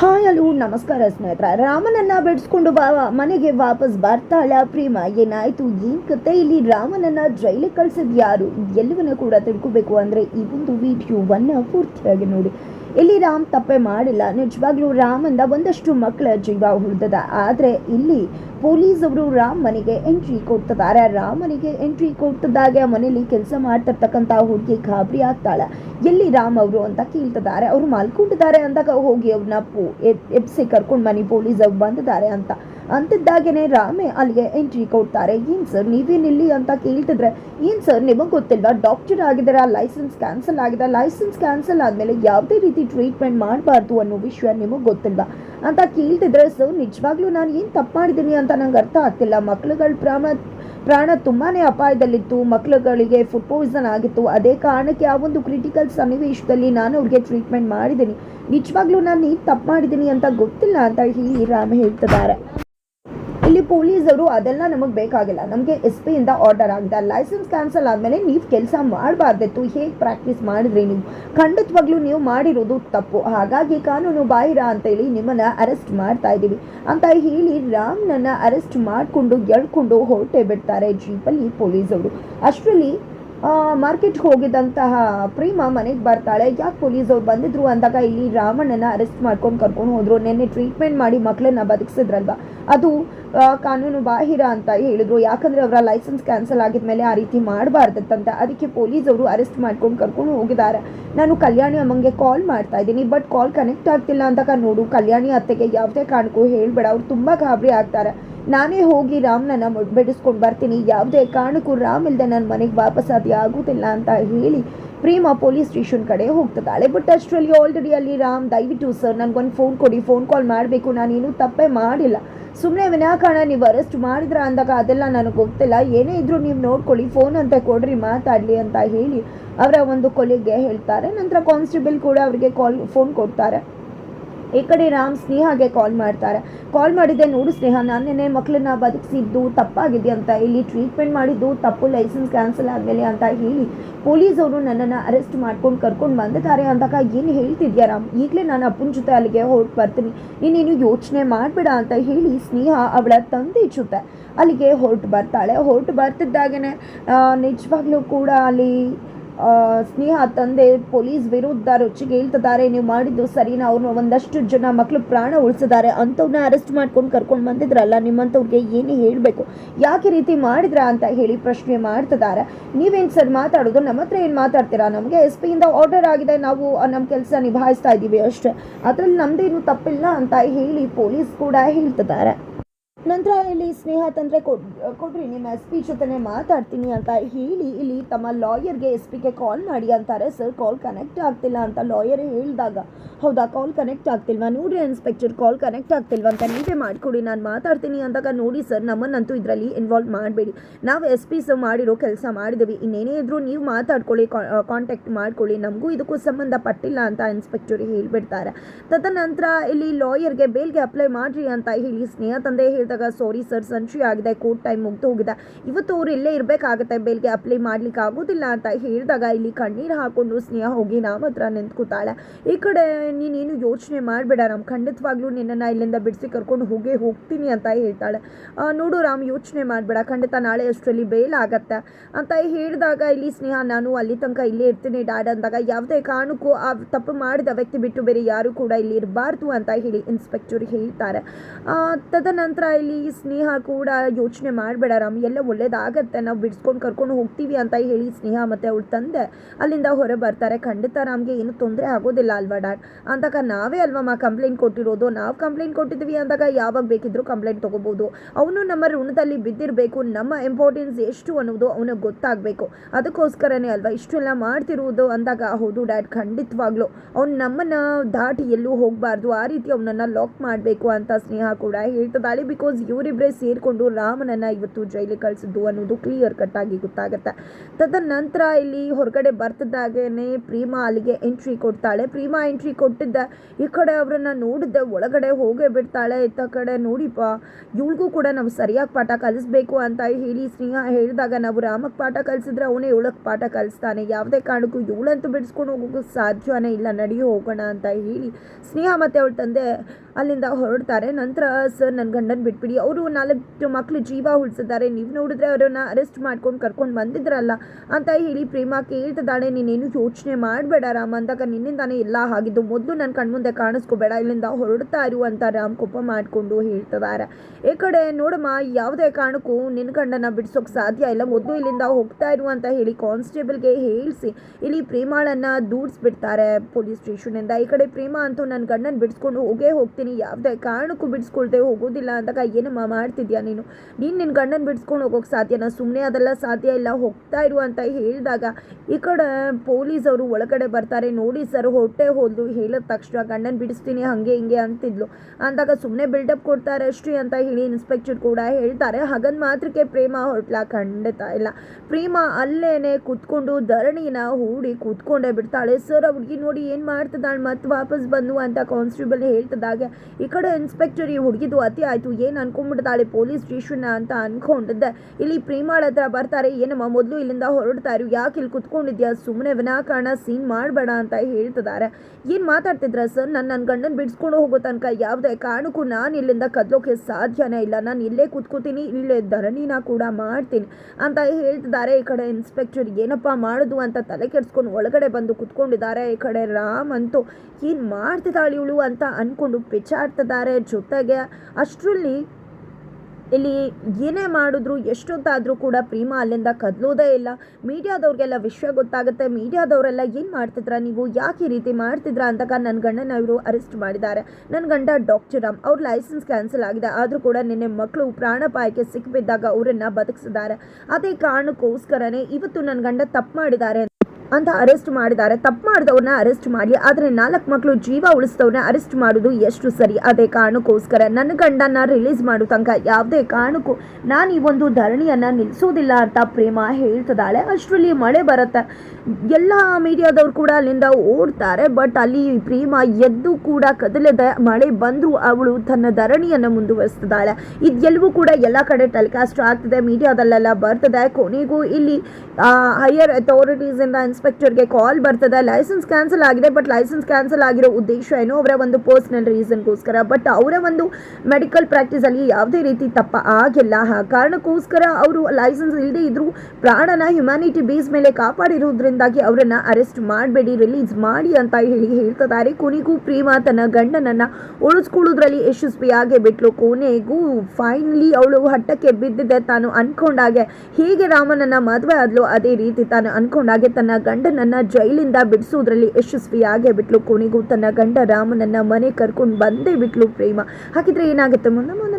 Hi hello ನಮಸ್ಕಾರ ಸ್ನೇಹಿತರ. ರಾಮನನ್ನ ಬಿಡಿಸ್ಕೊಂಡು ಬಾ, ಮನೆಗೆ ವಾಪಸ್ ಬರ್ತಾಳ ಪ್ರೇಮ. ಏನಾಯ್ತು? ಏನ್ ಕತೆ ಇಲ್ಲಿ? ರಾಮನನ್ನ ಜೈಲಿಗೆ ಕಳ್ಸಿದ್ ಯಾರು? ಎಲ್ಲವನ್ನ ಕೂಡ ತಿಳ್ಕೊಬೇಕು ಅಂದ್ರೆ ಈ ಒಂದು ವಿಡಿಯೋವನ್ನ ಪೂರ್ತಿಯಾಗಿ ನೋಡಿ. ಇಲ್ಲಿ ರಾಮ್ ತಪ್ಪೆ ಮಾಡಿಲ್ಲ. ನಿಜವಾಗ್ಲೂ ರಾಮಂದ ಒಂದಷ್ಟು ಮಕ್ಕಳ ಜೀವ ಉಳಿದದ. ಆದರೆ ಇಲ್ಲಿ ಪೊಲೀಸ್ ಅವರು ರಾಮ್ ಮನೆಗೆ ಎಂಟ್ರಿ ಕೊಡ್ತಿದ್ದಾರೆ. ರಾಮ್ ಮನೆಗೆ ಎಂಟ್ರಿ ಕೊಟ್ಟಿದ್ದಾಗ ಮನೇಲಿ ಕೆಲಸ ಮಾಡ್ತಿರ್ತಕ್ಕಂಥ ಹುಡುಗಿ ಗಾಬರಿ ಆಗ್ತಾಳೆ. ಎಲ್ಲಿ ರಾಮ್ ಅವರು ಅಂತ ಕೇಳ್ತಿದ್ದಾರೆ. ಅವ್ರು ಮಲ್ಕೊಂಡಿದ್ದಾರೆ ಅಂದಾಗ ಹೋಗಿ ಅವ್ರನ್ನ ಎಬ್ಸಿ ಕರ್ಕೊಂಡು ಮನೆ ಪೊಲೀಸ್ ಅವ್ರು ಬಂದಿದ್ದಾರೆ ಅಂತ. ಅಂತಿದ್ದಾಗೇನೆ ರಾಮೆ ಅಲ್ಲಿಗೆ ಎಂಟ್ರಿ ಕೊಡ್ತಾರೆ. ಏನು ಸರ್ ನೀವೇನಿಲ್ಲಿ ಅಂತ ಕೇಳ್ತಿದ್ರೆ, ಏನು ಸರ್ ನಿಮಗೆ ಗೊತ್ತಿಲ್ವಾ? ಡಾಕ್ಟರ್ ಆಗಿದ್ದಾರೆ ಲೈಸೆನ್ಸ್ ಕ್ಯಾನ್ಸಲ್ ಆಗಿದೆ ಲೈಸೆನ್ಸ್ ಕ್ಯಾನ್ಸಲ್ ಆದಮೇಲೆ ಯಾವುದೇ ರೀತಿ ಟ್ರೀಟ್ಮೆಂಟ್ ಮಾಡಬಾರ್ದು ಅನ್ನೋ ವಿಷಯ ನಿಮಗೆ ಗೊತ್ತಿಲ್ವಾ? ಅಂತ ಕೇಳ್ತಿದ್ರೆ ಸರ್ ನಿಜವಾಗ್ಲೂ ನಾನು ಏನು ತಪ್ಪು ಮಾಡಿದ್ದೀನಿ ಅಂತ ನಂಗೆ ಅರ್ಥ ಆಗ್ತಿಲ್ಲ. ಮಕ್ಳುಗಳ ಪ್ರಾಣ ಪ್ರಾಣ ತುಂಬಾನೇ ಅಪಾಯದಲ್ಲಿತ್ತು. ಮಕ್ಳುಗಳಿಗೆ ಫುಡ್ ಪಾಯ್ಸನ್ ಆಗಿತ್ತು. ಅದೇ ಕಾರಣಕ್ಕೆ ಆ ಒಂದು ಕ್ರಿಟಿಕಲ್ ಸನ್ನಿವೇಶದಲ್ಲಿ ನಾನು ಅವ್ರಿಗೆ ಟ್ರೀಟ್ಮೆಂಟ್ ಮಾಡಿದ್ದೀನಿ. ನಿಜವಾಗ್ಲೂ ನಾನು ಏನು ತಪ್ಪು ಮಾಡಿದ್ದೀನಿ ಅಂತ ಗೊತ್ತಿಲ್ಲ ಅಂತ ಹೇಳಿ ರಾಮ್ ಹೇಳ್ತಿದ್ದಾರೆ. ಪೊಲೀಸರು ಅದೆಲ್ಲ ನಮಗೆ ಬೇಕಾಗಿಲ್ಲ. ನಮಗೆ ಎಸ್ ಪಿ ಇಂದ ಆರ್ಡರ್ ಆಗಿದೆ. ಲೈಸೆನ್ಸ್ ಕ್ಯಾನ್ಸಲ್ ಆದಮೇಲೆ ನೀವು ಕೆಲಸ ಮಾಡಬಾರ್ದಿತ್ತು. ಹೇಗೆ ಪ್ರಾಕ್ಟೀಸ್ ಮಾಡಿದ್ರಿ ನೀವು? ಖಂಡಿತವಾಗ್ಲೂ ನೀವು ಮಾಡಿರೋದು ತಪ್ಪು. ಹಾಗಾಗಿ ಕಾನೂನು ಬಾಹಿರ ಅಂತೇಳಿ ನಿಮ್ಮನ್ನು ಅರೆಸ್ಟ್ ಮಾಡ್ತಾ ಇದ್ದೀವಿ. ಅಂತ ಹೇಳಿ ರಾಮ್ನನ್ನು ಅರೆಸ್ಟ್ ಮಾಡಿಕೊಂಡು ಎಳ್ಕೊಂಡು ಹೊರಟೆ ಬಿಡ್ತಾರೆ ಜೀಪಲ್ಲಿ ಪೊಲೀಸರು. ಅಷ್ಟರಲ್ಲಿ ಮಾರ್ಕೆಟ್ಗೆ ಹೋಗಿದ್ದಂತಹ ಪ್ರೇಮ ಮನೆಗೆ ಬರ್ತಾಳೆ. ಯಾಕೆ ಪೊಲೀಸವ್ರು ಬಂದಿದ್ರು ಅಂದಾಗ ಇಲ್ಲಿ ರಾವಣನ ಅರೆಸ್ಟ್ ಮಾಡ್ಕೊಂಡು ಕರ್ಕೊಂಡು ಹೋದ್ರು. ನಿನ್ನೆ ಟ್ರೀಟ್ಮೆಂಟ್ ಮಾಡಿ ಮಕ್ಕಳನ್ನ ಬದುಕಿಸಿದ್ರಲ್ವಾ? ಅದು ಕಾನೂನು ಬಾಹಿರ ಅಂತ ಹೇಳಿದ್ರು. ಯಾಕಂದ್ರೆ ಅವರ ಲೈಸೆನ್ಸ್ ಕ್ಯಾನ್ಸಲ್ ಆಗಿದ್ಮೇಲೆ ಆ ರೀತಿ ಮಾಡಬಾರ್ದಂತ ಅದಕ್ಕೆ ಪೊಲೀಸವರು ಅರೆಸ್ಟ್ ಮಾಡ್ಕೊಂಡು ಕರ್ಕೊಂಡು ಹೋಗಿದ್ದಾರೆ ನಾನು ಕಲ್ಯಾಣಿ ಅಮ್ಮಂಗೆ ಕಾಲ್ ಮಾಡ್ತಾ ಇದ್ದೀನಿ. ಬಟ್ ಕಾಲ್ ಕನೆಕ್ಟ್ ಆಗ್ತಿಲ್ಲ ಅಂದಾಗ ನೋಡು, ಕಲ್ಯಾಣಿ ಅತ್ತೆಗೆ ಯಾವುದೇ ಕಾರಣಕ್ಕೂ ಹೇಳ್ಬೇಡ. ಅವ್ರು ತುಂಬ ಗಾಬರಿ ಆಗ್ತಾರೆ. ನಾನೇ ಹೋಗಿ ರಾಮ್ನನ್ನ ಬಿಡಿಸ್ಕೊಂಡು ಬರ್ತೀನಿ. ಯಾವುದೇ ಕಾರಣಕ್ಕೂ ರಾಮ್ ಇಲ್ಲದೆ ನನ್ನ ಮನೆಗೆ ವಾಪಸ್ ಅದು ಆಗೋದಿಲ್ಲ ಅಂತ ಹೇಳಿ ಪ್ರೇಮ ಪೊಲೀಸ್ ಸ್ಟೇಷನ್ ಕಡೆ ಹೋಗ್ತದಾಳೆ. ಬಟ್ ಅಷ್ಟರಲ್ಲಿ ಆಲ್ರೆಡಿ ಅಲ್ಲಿ ರಾಮ್, ದಯವಿಟ್ಟು ಸರ್ ನನಗೊಂದು ಫೋನ್ ಕೊಡಿ ಫೋನ್ ಕಾಲ್ ಮಾಡಬೇಕು. ನಾನೇನು ತಪ್ಪೇ ಮಾಡಿಲ್ಲ. ಸುಮ್ಮನೆ ವಿನಾಕಾರಣ ನೀವು ಅರೆಸ್ಟ್ ಮಾಡಿದ್ರ ಅಂದಾಗ ಅದೆಲ್ಲ ನನಗೆ ಗೊತ್ತಿಲ್ಲ. ಏನೇ ಇದ್ರೂ ನೀವು ನೋಡ್ಕೊಳ್ಳಿ ಫೋನ್ ಅಂತ ಕೊಡ್ರಿ, ಮಾತಾಡಲಿ ಅಂತ ಹೇಳಿ ಅವರ ಒಂದು ಕೊಲೆಗೆ ಹೇಳ್ತಾರೆ. ನಂತರ ಕಾನ್ಸ್ಟೇಬಲ್ ಕೂಡ ಅವರಿಗೆ ಕಾಲ್ ಫೋನ್ ಕೊಡ್ತಾರೆ. ಈ ಕಡೆ ರಾಮ್ ಸ್ನೇಹಾಗೆ ಕಾಲ್ ಮಾಡ್ತಾರೆ. ಕಾಲ್ ಮಾಡಿದ್ದೆ ನೋಡು ಸ್ನೇಹ, ನಾನು ನಿನ್ನೆ ಮಕ್ಕಳನ್ನ ಬದುಕಿಸಿದ್ದು ತಪ್ಪಾಗಿದೆ ಅಂತ ಇಲ್ಲಿ ಟ್ರೀಟ್ಮೆಂಟ್ ಮಾಡಿದ್ದು ತಪ್ಪು ಲೈಸೆನ್ಸ್ ಕ್ಯಾನ್ಸಲ್ ಆದಮೇಲೆ ಅಂತ ಹೇಳಿ ಪೊಲೀಸವರು ನನ್ನನ್ನು ಅರೆಸ್ಟ್ ಮಾಡ್ಕೊಂಡು ಕರ್ಕೊಂಡು ಬಂದಿದ್ದಾರೆ ಅಂತಕ ಏನು ಹೇಳ್ತಿದ್ಯಾ ರಾಮ್? ಈಗಲೇ ನಾನು ಅಪ್ಪನ ಜೊತೆ ಅಲ್ಲಿಗೆ ಹೊರಟು ಬರ್ತೀನಿ. ನೀನೇನು ಯೋಚನೆ ಮಾಡಬೇಡ ಅಂತ ಹೇಳಿ ಸ್ನೇಹ ಅವಳ ತಂದೆ ಜೊತೆ ಅಲ್ಲಿಗೆ ಹೊರಟು ಬರ್ತಾಳೆ. ಹೊರಟು ಬರ್ತಿದ್ದಾಗೇ ನಿಜವಾಗ್ಲೂ ಕೂಡ ಅಲ್ಲಿ ಸ್ನೇಹ, ತಂದೆ, ಪೊಲೀಸ್ ವಿರುದ್ಧ ರುಚಿಗೆ ಹೇಳ್ತಿದ್ದಾರೆ ನೀವು ಮಾಡಿದ್ದು ಸರಿನಾ? ಅವ್ರನ್ನ ಒಂದಷ್ಟು ಜನ ಮಕ್ಕಳು ಪ್ರಾಣ ಉಳಿಸಿದ್ದಾರೆ. ಅಂಥವ್ರನ್ನ ಅರೆಸ್ಟ್ ಮಾಡ್ಕೊಂಡು ಕರ್ಕೊಂಡು ಬಂದಿದ್ರಲ್ಲ, ನಿಮ್ಮಂಥವ್ರಿಗೆ ಏನು ಹೇಳಬೇಕು? ಯಾಕೆ ರೀತಿ ಮಾಡಿದ್ರ ಅಂತ ಹೇಳಿ ಪ್ರಶ್ನೆ ಮಾಡ್ತಿದ್ದಾರೆ. ನೀವೇನು ಸರ್ ಮಾತಾಡೋದು? ನಮ್ಮ ಹತ್ರ ಏನು ಮಾತಾಡ್ತೀರಾ? ನಮಗೆ ಎಸ್ ಪಿಯಿಂದ ಆರ್ಡರ್ ಆಗಿದೆ. ನಾವು ನಮ್ಮ ಕೆಲಸ ನಿಭಾಯಿಸ್ತಾ ಇದ್ದೀವಿ ಅಷ್ಟೇ. ಅದರಲ್ಲಿ ನಮ್ಮದೇನು ತಪ್ಪಿಲ್ಲ ಅಂತ ಹೇಳಿ ಪೊಲೀಸ್ ಕೂಡ ಹೇಳ್ತಿದ್ದಾರೆ. ನಂತರ ಇಲ್ಲಿ ಸ್ನೇಹ ತಂದ್ರೆ ಕೊಡ್, ಕೊಡ್ರಿ, ನಿಮ್ಮ ಎಸ್ ಪಿ ಜೊತೆನೆ ಮಾತಾಡ್ತೀನಿ ಅಂತ ಹೇಳಿ ಇಲ್ಲಿ ತಮ್ಮ ಲಾಯರ್ಗೆ ಎಸ್ ಪಿಗೆ ಕಾಲ್ ಮಾಡಿ ಅಂತಾರೆ. ಸರ್ ಕಾಲ್ ಕನೆಕ್ಟ್ ಆಗ್ತಿಲ್ಲ ಅಂತ ಲಾಯರ್ ಹೇಳಿದಾಗ, ಹೌದಾ ಕಾಲ್ ಕನೆಕ್ಟ್ ಆಗ್ತಿಲ್ವಾ? ನೋಡ್ರಿ ಇನ್ಸ್ಪೆಕ್ಟರ್ ಕಾಲ್ ಕನೆಕ್ಟ್ ಆಗ್ತಿಲ್ವ ಅಂತ ನೀವೇ ಮಾಡಿಕೊಡಿ. ನಾನು ಮಾತಾಡ್ತೀನಿ ಅಂದಾಗ ನೋಡಿ ಸರ್ ನಮ್ಮನ್ನಂತೂ ಇದರಲ್ಲಿ ಇನ್ವಾಲ್ವ್ ಮಾಡಬೇಡಿ. ನಾವು ಎಸ್ ಪಿ ಸರ್ ಮಾಡಿರೋ ಕೆಲಸ ಮಾಡಿದ್ದೀವಿ ಇನ್ನೇನೇ ಇದ್ರೂ ನೀವು ಮಾತಾಡ್ಕೊಳ್ಳಿ ಕಾಂಟ್ಯಾಕ್ಟ್ ಮಾಡ್ಕೊಳ್ಳಿ. ನಮಗೂ ಇದಕ್ಕೂ ಸಂಬಂಧಪಟ್ಟಿಲ್ಲ ಅಂತ ಇನ್ಸ್ಪೆಕ್ಟರ್ ಹೇಳಿಬಿಡ್ತಾರೆ. ತದನಂತರ ಇಲ್ಲಿ ಲಾಯರ್ಗೆ ಬೇಲ್ಗೆ ಅಪ್ಲೈ ಮಾಡ್ರಿ ಅಂತ ಹೇಳಿ ಸ್ನೇಹ ತಂದೆ ಹೇಳಿದಾಗ ಸಾರಿ ಸರ್ ಸಂಚು ಆಗಿದೆ ಕೋರ್ಟ್ ಟೈಮ್ ಮುಗ್ದು ಹೋಗಿದೆ. ಇವತ್ತು ಅವ್ರು ಇಲ್ಲೇ ಇರಬೇಕಾಗತ್ತೆ ಬೇಲ್ಗೆ ಅಪ್ಲೈ ಮಾಡ್ಲಿಕ್ಕೆ ಆಗೋದಿಲ್ಲ ಅಂತ ಹೇಳಿದಾಗ ಇಲ್ಲಿ ಕಣ್ಣೀರು ಹಾಕೊಂಡು ಸ್ನೇಹ ಹೋಗಿ ನಮ್ಮ ಹತ್ರ ನಿಂತ್ಕೊತಾಳೆ. ಈ ಕಡೆ ನೀನೇನು ಯೋಚನೆ ಮಾಡಬೇಡ ರಾಮ್, ಖಂಡಿತವಾಗ್ಲೂ ನಿನ್ನನ್ನು ಇಲ್ಲಿಂದ ಬಿಡಿಸಿ ಕರ್ಕೊಂಡು ಹೋಗೇ ಹೋಗ್ತೀನಿ ಅಂತ ಹೇಳ್ತಾಳೆ. ನೋಡು ರಾಮ್, ಯೋಚನೆ ಮಾಡಬೇಡ, ಖಂಡಿತ ನಾಳೆ ಅಷ್ಟರಲ್ಲಿ ಬೇಲ್ ಆಗತ್ತೆ. ಅಂತ ಹೇಳಿದಾಗ ಇಲ್ಲಿ ಸ್ನೇಹ, ನಾನು ಅಲ್ಲಿ ತನಕ ಇಲ್ಲೇ ಇರ್ತೀನಿ, ಡ್ಯಾಡ್ ಅಂದಾಗ ಯಾವುದೇ ಕಾರಣಕ್ಕೂ ಆ ತಪ್ಪು ಮಾಡಿದ ವ್ಯಕ್ತಿ ಬಿಟ್ಟು ಬೇರೆ ಯಾರು ಕೂಡ ಇಲ್ಲಿ ಇರಬಾರ್ದು ಅಂತ ಹೇಳಿ ಇನ್ಸ್ಪೆಕ್ಟರ್ ಹೇಳ್ತಾರೆ. ತದನಂತರ ಇಲ್ಲಿ ಸ್ನೇಹ ಕೂಡ ಯೋಚನೆ ಮಾಡಬೇಡ ರಾಮ್, ಎಲ್ಲ ಒಳ್ಳೇದಾಗತ್ತೆ, ನಾವು ಬಿಡಿಸ್ಕೊಂಡು ಕರ್ಕೊಂಡು ಹೋಗ್ತೀವಿ ಅಂತ ಹೇಳಿ ಸ್ನೇಹ ಮತ್ತು ಅವಳು ತಂದೆ ಅಲ್ಲಿಂದ ಹೊರ ಬರ್ತಾರೆ. ಖಂಡಿತ ರಾಮ್ಗೆ ಏನು ತೊಂದರೆ ಆಗೋದಿಲ್ಲ ಅಲ್ವಾ ಡಾಟ್ ಅಂದಾಗ ನಾವೇ ಅಲ್ವಮ್ಮ ಕಂಪ್ಲೇಂಟ್ ಕೊಟ್ಟಿರೋದು? ನಾವು ಕಂಪ್ಲೇಂಟ್ ಕೊಟ್ಟಿದ್ವಿ ಅಂದಾಗ ಯಾವಾಗ ಬೇಕಿದ್ರು ಕಂಪ್ಲೇಂಟ್ ತೊಗೋಬೋದು. ಅವನು ನಮ್ಮ ಋಣದಲ್ಲಿ ಬಿದ್ದಿರಬೇಕು, ನಮ್ಮ ಇಂಪಾರ್ಟೆನ್ಸ್ ಎಷ್ಟು ಅನ್ನೋದು ಅವನಿಗೆ ಗೊತ್ತಾಗಬೇಕು. ಅದಕ್ಕೋಸ್ಕರನೇ ಅಲ್ವಾ ಇಷ್ಟೆಲ್ಲ ಮಾಡ್ತಿರುವುದು ಅಂದಾಗ, ಹೌದು ಡ್ಯಾಡ್ ಖಂಡಿತವಾಗ್ಲೂ. ಅವ್ನು ನಮ್ಮನ್ನು ದಾಟಿ ಎಲ್ಲೂ ಹೋಗಬಾರ್ದು. ಆ ರೀತಿ ಅವನನ್ನು ಲಾಕ್ ಮಾಡಬೇಕು ಅಂತ ಸ್ನೇಹ ಕೂಡ ಹೇಳ್ತದಾಳೆ ಬಿಕಾಸ್ ಬಿಕಾಸ್ ಇವರಿಬ್ಬರೇ ಸೇರಿಕೊಂಡು ರಾಮನನ್ನ ಇವತ್ತು ಜೈಲಿಗೆ ಕಳಿಸಿದ್ದು ಅನ್ನೋದು ಕ್ಲಿಯರ್ ಕಟ್ ಆಗಿ ಗೊತ್ತಾಗುತ್ತೆ. ತದನಂತರ ಇಲ್ಲಿ ಹೊರಗಡೆ ಬರ್ತಿದ್ದಾಗೇನೆ ಪ್ರೀಮಾ ಅಲ್ಲಿಗೆ ಎಂಟ್ರಿ ಕೊಡ್ತಾಳೆ. ಪ್ರೀಮಾ ಎಂಟ್ರಿ ಕೊಟ್ಟಿದ್ದ ಈ ಕಡೆ ಅವರನ್ನ ನೋಡಿದ್ದೆ, ಒಳಗಡೆ ಹೋಗೇ ಬಿಡ್ತಾಳೆ. ಇತ್ತ ಕಡೆ ನೋಡಿಪ್ಪ, ಇವಳಿಗೂ ಕೂಡ ನಾವು ಸರಿಯಾಗಿ ಪಾಠ ಕಲಿಸ್ಬೇಕು ಅಂತ ಹೇಳಿ ಸ್ನೇಹ ಹೇಳಿದಾಗ ನಾವು ರಾಮಕ್ಕೆ ಪಾಠ ಕಲಿಸಿದ್ರೆ ಅವನೇ ಇವಳಕ್ಕೆ ಪಾಠ ಕಲಿಸ್ತಾನೆ. ಯಾವುದೇ ಕಾರಣಕ್ಕೂ ಇವಳಂತೂ ಬಿಡಿಸ್ಕೊಂಡು ಹೋಗೋಕೆ ಸಾಧ್ಯನೇ ಇಲ್ಲ. ನಡೆಯೋ ಹೋಗೋಣ ಅಂತ ಹೇಳಿ ಸ್ನೇಹ ಮತ್ತು ಅವಳ ತಂದೆ ಅಲ್ಲಿಂದ ಹೊರಡ್ತಾರೆ. ನಂತರ ಸರ್ ನನ್ನ ಗಂಡನ ಬಿಟ್ಬಿಡಿ ಅವರು ನಾಲ್ಕು ಮಕ್ಕಳು ಜೀವ ಉಳಿಸಿದ್ದಾರೆ. ನೀವು ನೋಡಿದ್ರೆ ಅವರನ್ನ ಅರೆಸ್ಟ್ ಮಾಡ್ಕೊಂಡು ಕರ್ಕೊಂಡು ಬಂದಿದ್ರಲ್ಲ ಅಂತ ಹೇಳಿ ಪ್ರೇಮ ಕೇಳ್ತಿದ್ದಾಳೆ. ನೀನೇನು ಯೋಚನೆ ಮಾಡಬೇಡ ರಾಮ ಅಂದಾಗ ನಿನ್ನಿಂದಾನೆ ಎಲ್ಲ ಆಗಿದ್ದು. ಮೊದಲು ನನ್ನ ಕಣ್ಮುಂದೆ ಕಾಣಿಸ್ಕೋಬೇಡ, ಇಲ್ಲಿಂದ ಹೊರಡ್ತಾ ಇರು ಅಂತ ರಾಮ್ ಕೋಪ ಮಾಡಿಕೊಂಡು ಹೇಳ್ತಿದ್ದಾರೆ. ಈ ಕಡೆ, ನೋಡಮ್ಮ, ಯಾವುದೇ ಕಾರಣಕ್ಕೂ ನಿನ್ನ ಗಂಡನ ಬಿಡಿಸೋಕೆ ಸಾಧ್ಯ ಇಲ್ಲ. ಮೊದಲು ಇಲ್ಲಿಂದ ಹೋಗ್ತಾ ಇರು ಅಂತ ಹೇಳಿ ಕಾನ್ಸ್ಟೇಬಲ್ಗೆ ಹೇಳಿಸಿ, ಇಲ್ಲಿ ಪ್ರೇಮಾಳನ್ನು ದೂಡಿಸ್ಬಿಡ್ತಾರೆ ಪೊಲೀಸ್ ಸ್ಟೇಷನಿಂದ ಈ ಕಡೆ ಪ್ರೇಮ ಅಂತೂ ನನ್ನ ಗಂಡನ ಬಿಡಿಸ್ಕೊಂಡು ಹೋಗೇ ಹೋಗ್ತೀನಿ. ಯಾವುದೇ ಕಾರಣಕ್ಕೂ ಬಿಡಿಸ್ಕೊಳ್ದೆ ಹೋಗೋದಿಲ್ಲ ಅಂದಾಗ ಏನಮ್ಮ ಮಾಡ್ತಿದ್ಯಾ ನೀನು? ನೀನು ನಿನ್ನ ಗಂಡನ ಬಿಡಿಸ್ಕೊಂಡು ಹೋಗೋಕೆ ಸಾಧ್ಯನಾ ಸುಮ್ಮನೆ ಅದೆಲ್ಲ ಸಾಧ್ಯ ಇಲ್ಲ. ಹೋಗ್ತಾ ಇರು ಅಂತ ಹೇಳಿದಾಗ ಈ ಕಡೆ ಪೊಲೀಸ್ ಅವರು ಒಳಗಡೆ ಬರ್ತಾರೆ. ನೋಡಿ ಸರ್, ಹೊಟ್ಟೆ ಹೋದ್ಲು ಹೇಳಿದ ತಕ್ಷಣ ಗಂಡನ ಬಿಡಿಸ್ತೀನಿ, ಹಾಗೆ ಹಿಂಗೆ ಅಂತಿದ್ಲು. ಅಂದಾಗ ಸುಮ್ಮನೆ ಬಿಲ್ಡಪ್ ಕೊಡ್ತಾರೆ ಅಷ್ಟೇ ಅಂತ ಹೇಳಿ ಇನ್ಸ್ಪೆಕ್ಟರ್ ಕೂಡ ಹೇಳ್ತಾರೆ. ಹಗನ್ ಮಾತ್ರಕ್ಕೆ ಪ್ರೇಮ ಹೊಟ್ಲ ಖಂಡಿತ ಇಲ್ಲ. ಪ್ರೇಮ ಅಲ್ಲೇನೆ ಕೂತ್ಕೊಂಡು ಧರಣಿನ ಹೂಡಿ ಕೂತ್ಕೊಂಡೇ ಬಿಡ್ತಾಳೆ. ಸರ್ ಹುಡುಗಿ ನೋಡಿ ಏನು ಮಾಡ್ತಿದ್ದಾಳೆ? ಮತ್ತೆ ವಾಪಸ್ ಬಂದು ಅಂತ ಕಾನ್ಸ್ಟೇಬಲ್ ಹೇಳ್ತಿದಾಗ. ಈ ಕಡೆ ಇನ್ಸ್ಪೆಕ್ಟರ್ ಈ ಹುಡುಗಿದು ಅತಿ ಆಯಿತು. ಏನು ಅನ್ಕೊಂಡ್ಬಿಡ್ತಾಳೆ ಪೊಲೀಸ್ ಸ್ಟೇಷನ್ ಅಂತ ಅನ್ಕೊಂಡಿದ್ದೆ. ಇಲ್ಲಿ ಪ್ರೇಮಾಳ ಹತ್ರ ಬರ್ತಾರೆ. ಏನಮ್ಮ ಮೊದಲು ಇಲ್ಲಿಂದ ಹೊರಡ್ತಾ ಯಾಕೆ ಇಲ್ಲಿ ಕುತ್ಕೊಂಡಿದ್ಯಾ? ಸುಮ್ಮನೆ ವಿನಾಕಾರಣ ಸೀನ್ ಮಾಡಬೇಡ ಅಂತ ಹೇಳ್ತಿದ್ದಾರೆ. ಏನು ಮಾತಾಡ್ತಿದ್ರ ಸರ್? ನಾನು ನನ್ನ ಗಂಡನ ಬಿಡಿಸ್ಕೊಂಡು ಹೋಗೋ ತನಕ ಯಾವುದೇ ಕಾರಣಕ್ಕೂ ನಾನು ಇಲ್ಲಿಂದ ಕದ್ಲೋಕೆ ಸಾಧ್ಯನೇ ಇಲ್ಲ. ನಾನು ಇಲ್ಲೇ ಕೂತ್ಕೋತೀನಿ, ಇಲ್ಲೇ ಧರಣಿನ ಕೂಡ ಮಾಡ್ತೀನಿ ಅಂತ ಹೇಳ್ತಿದ್ದಾರೆ. ಈ ಕಡೆ ಇನ್ಸ್ಪೆಕ್ಟರ್ ಏನಪ್ಪ ಮಾಡೋದು ಅಂತ ತಲೆ ಕೆಡಿಸ್ಕೊಂಡು ಒಳಗಡೆ ಬಂದು ಕುತ್ಕೊಂಡಿದ್ದಾರೆ. ಈ ಕಡೆ ರಾಮ್ ಅಂತೂ ಏನು ಮಾಡ್ತಿದ್ದಾಳೆ ಇವಳು ಅಂತ ಅಂದ್ಕೊಂಡು ಪಿಚಾಡ್ತಿದ್ದಾರೆ ಜೊತೆಗೆ ಅಷ್ಟರಲ್ಲಿ ಇಲ್ಲಿ ಏನೇ ಮಾಡಿದ್ರು, ಎಷ್ಟೊತ್ತಾದರೂ ಕೂಡ ಪ್ರೀಮಾ ಅಲ್ಲಿಂದ ಕದಲೋದೇ ಇಲ್ಲ. ಮೀಡಿಯಾದವ್ರಿಗೆಲ್ಲ ವಿಷಯ ಗೊತ್ತಾಗುತ್ತೆ. ಮೀಡಿಯಾದವರೆಲ್ಲ ಏನು ಮಾಡ್ತಿದ್ರ? ನೀವು ಯಾಕೆ ಈ ರೀತಿ ಮಾಡ್ತಿದ್ರ ಅಂದಾಗ ನನ್ನ ಗಂಡನ ಇವರು ಅರೆಸ್ಟ್ ಮಾಡಿದ್ದಾರೆ. ನನ್ನ ಗಂಡ ಡಾಕ್ಟರ್ ರಾಮ್, ಅವ್ರ ಲೈಸೆನ್ಸ್ ಕ್ಯಾನ್ಸಲ್ ಆಗಿದೆ. ಆದರೂ ಕೂಡ ನಿನ್ನೆ ಮಕ್ಕಳು ಪ್ರಾಣಪಾಯಕ್ಕೆ ಸಿಕ್ಕಿಬಿದ್ದಾಗ ಅವರನ್ನು ಬದುಕಿಸಿದ್ದಾರೆ. ಅದೇ ಕಾರಣಕ್ಕೋಸ್ಕರನೇ ಇವತ್ತು ನನ್ನ ಗಂಡ ತಪ್ಪು ಮಾಡಿದ್ದಾರೆ ಅಂತ ಅರೆಸ್ಟ್ ಮಾಡಿದ್ದಾರೆ. ತಪ್ಪು ಮಾಡಿದವ್ರನ್ನ ಅರೆಸ್ಟ್ ಮಾಡಿ ಆದರೆ ನಾಲ್ಕು ಮಕ್ಕಳು ಜೀವ ಉಳಿಸಿದವ್ರನ್ನ ಅರೆಸ್ಟ್ ಮಾಡೋದು ಎಷ್ಟು ಸರಿ? ಅದೇ ಕಾರಣಕ್ಕೋಸ್ಕರ ನನ್ನ ಗಂಡನ ರಿಲೀಸ್ ಮಾಡೋ ತನಕ ಯಾವುದೇ ಕಾರಣಕ್ಕೂ ನಾನು ಈ ಒಂದು ಧರಣಿಯನ್ನು ನಿಲ್ಲಿಸೋದಿಲ್ಲ ಅಂತ ಪ್ರೇಮ ಹೇಳ್ತಿದ್ದಾಳೆ. ಅಷ್ಟರಲ್ಲಿ ಮಳೆ ಬರುತ್ತೆ. ಎಲ್ಲ ಮೀಡಿಯಾದವ್ರು ಕೂಡ ಅಲ್ಲಿಂದ ಓಡ್ತಾರೆ. ಬಟ್ ಅಲ್ಲಿ ಪ್ರೇಮ ಎದ್ದು ಕೂಡ ಕದಲದೆ ಮಳೆ ಬಂದರೂ ಅವಳು ತನ್ನ ಧರಣಿಯನ್ನು ಮುಂದುವರಿಸ್ತಿದ್ದಾಳೆ. ಇದೆಲ್ಲವೂ ಕೂಡ ಎಲ್ಲ ಕಡೆ ಟೆಲಿಕಾಸ್ಟ್ ಆಗ್ತಿದೆ. ಮೀಡಿಯಾದಲ್ಲೆಲ್ಲ ಬರ್ತದೆ. ಕೊನೆಗೂ ಇಲ್ಲಿ ಹೈಯರ್ ಅಥಾರಿಟೀಸಿಂದ ಇನ್ಸ್ಪೆಕ್ಟರ್ಗೆ ಕಾಲ್ ಬರ್ತದೆ. ಲೈಸೆನ್ಸ್ ಕ್ಯಾನ್ಸಲ್ ಆಗಿದೆ, ಬಟ್ ಲೈಸೆನ್ಸ್ ಕ್ಯಾನ್ಸಲ್ ಆಗಿರೋ ಉದ್ದೇಶ ಏನು ಅವರ ಒಂದು ಪರ್ಸ್ನಲ್ ರೀಸನ್ಗೋಸ್ಕರ. ಬಟ್ ಅವರ ಒಂದು ಮೆಡಿಕಲ್ ಪ್ರಾಕ್ಟೀಸಲ್ಲಿ ಯಾವುದೇ ರೀತಿ ತಪ್ಪ ಆಗಿಲ್ಲ. ಕಾರಣಕ್ಕೋಸ್ಕರ ಅವರು ಲೈಸೆನ್ಸ್ ಇಲ್ಲದೆ ಇದ್ರೂ ಪ್ರಾಣನ ಹ್ಯುಮ್ಯಾನಿಟಿ ಬೇಸ್ ಮೇಲೆ ಕಾಪಾಡಿರೋದ್ರಿಂದಾಗಿ ಅವರನ್ನು ಅರೆಸ್ಟ್ ಮಾಡಬೇಡಿ, ರಿಲೀಸ್ ಮಾಡಿ ಅಂತ ಹೇಳಿ ಹೇಳ್ತಿದ್ದಾರೆ. ಕೊನೆಗೂ ಪ್ರೇಮ ತನ್ನ ಗಂಡನನ್ನು ಉಳಿಸ್ಕೊಳ್ಳೋದ್ರಲ್ಲಿ ಯಶಸ್ವಿಯಾಗಿ ಬಿಟ್ಲು. ಕೊನೆಗೂ ಫೈನಲಿ ಅವಳು ಹಟ್ಟಕ್ಕೆ ಬಿದ್ದಿದ್ದೆ ತಾನು ಅನ್ಕೊಂಡಾಗೆ ಹೇಗೆ ರಾಮನನ್ನ ಮದುವೆ ಆದ್ಲು, ಅದೇ ರೀತಿ ತಾನು ಅನ್ಕೊಂಡಾಗೆ ತನ್ನ ಗಂಡನನ್ನ ಜೈಲಿಂದ ಬಿಡಿಸೋದ್ರಲ್ಲಿ ಯಶಸ್ವಿಯಾಗೇ ಬಿಟ್ಲು. ಕೊನೆಗೂ ತನ್ನ ಗಂಡ ರಾಮನನ್ನ ಮನೆ ಕರ್ಕೊಂಡು ಬಂದೇ ಬಿಟ್ಲು ಪ್ರೇಮ. ಹಾಗಿದ್ರೆ ಏನಾಗುತ್ತೆ? ಮುಂದೆ ಮುಂದೆ